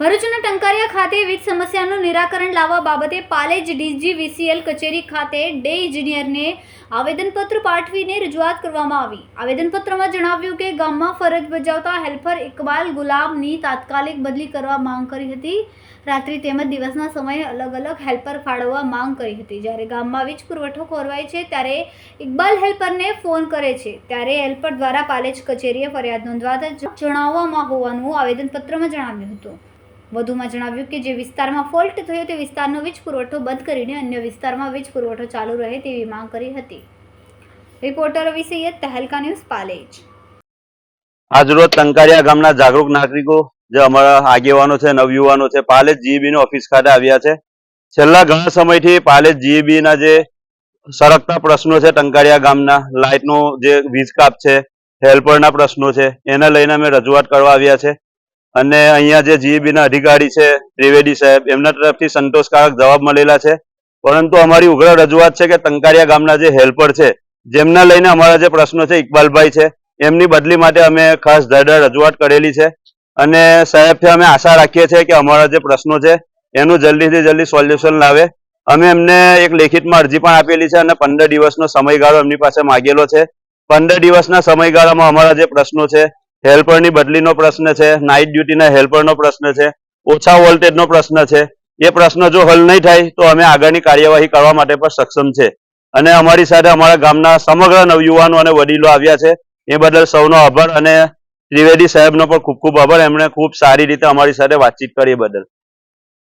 ભરૂચના ટંકારિયા ખાતે વીજ સમસ્યાનું નિરાકરણ લાવવા બાબતે પાલેજ ડીજીવીસીએલ કચેરી ખાતે ડે ઇજનેરને આવેદનપત્ર પાઠવીને રજૂઆત કરવામાં આવી. આવેદનપત્રમાં જણાવ્યું કે ગામમાં ફરજ બજાવતા હેલ્પર ઇકબાલ ગુલામની તાત્કાલિક બદલી કરવા માંગ કરી હતી. રાત્રિ તેમજ દિવસના સમયે અલગ અલગ હેલ્પર ફાળવવા માંગ કરી હતી. જ્યારે ગામમાં વીજ પુરવઠો ખોરવાય છે, ત્યારે ઇકબાલ હેલ્પરને ફોન કરે છે. ત્યારે હેલ્પર દ્વારા પાલેજ કચેરીએ ફરિયાદ નોંધવા જણાવવામાં હોવાનું આવેદનપત્રમાં જણાવ્યું હતું. વધુમાં જણાવ્યું કે જે વિસ્તારમાં ફોલ્ટ થયો તે વિસ્તારનો વીજ પુરવઠો બંધ કરીને અન્ય વિસ્તારમાં વીજ પુરવઠો ચાલુ રહે તેવી માંગ કરી હતી. Reporter Ravi Saiyad, Tehelka news Palej. આજરોજ ટંકારિયા ગામના જાગૃત નાગરિકો, જે અમારા આગેવાનો છે, નવયુવાનો છે, પાલેજ જીબી નો ઓફિસ ખાતે આવ્યા છે. છેલ્લા ઘણા સમયથી પાલેજ જીબી ના જે સરકતા પ્રશ્નો છે, ટંકારિયા ગામના, લાઇટનો જે વીજ કાપ છે, હેલ્પરના પ્રશ્નો છે, એને લઈને અમે રજૂઆત કરવા આવ્યા છે. અને અહીંયા જે જીઈબી ના અધિકારી છે, ત્રિવેદી સાહેબ, એમના તરફથી સંતોષકારક જવાબ મળેલા છે. પરંતુ અમારી ઉગ્ર રજૂઆત છે કે તંકારિયા ગામના જે હેલ્પર છે, જેમના લઈને અમારા જે પ્રશ્નો છે, ઇકબાલભાઈ છે, એમની બદલી માટે અમે ખાસ દરદર રજૂઆત કરેલી છે. અને સાહેબથી અમે આશા રાખીએ છીએ કે અમારા જે પ્રશ્નો છે, એનું જલ્દીથી જલ્દી સોલ્યુશન લાવે. અમે એમને એક લેખિતમાં અરજી પણ આપેલી છે અને પંદર દિવસનો સમયગાળો એમની પાસે માગેલો છે. પંદર દિવસના સમયગાળામાં અમારા જે પ્રશ્નો છે હેલ્પરની બદલીનો પ્રશ્ન છે, નાઇટ ડ્યુટીના હેલ્પરનો પ્રશ્ન છે, ઓછા વોલ્ટેજનો પ્રશ્ન છે. એ પ્રશ્ન જો હલ નહીં થાય તો અમે આગળની કાર્યવાહી કરવા માટે પણ સક્ષમ છે. અને અમારી સાથે અમારા ગામના સમગ્ર નવયુવાનો અને વડીલો આવ્યા છે. એ બદલ સૌનો આભાર અને ત્રિવેદી સાહેબનો પણ ખૂબ ખૂબ આભાર. એમણે ખૂબ સારી રીતે અમારી સાથે વાતચીત કરી બદલ.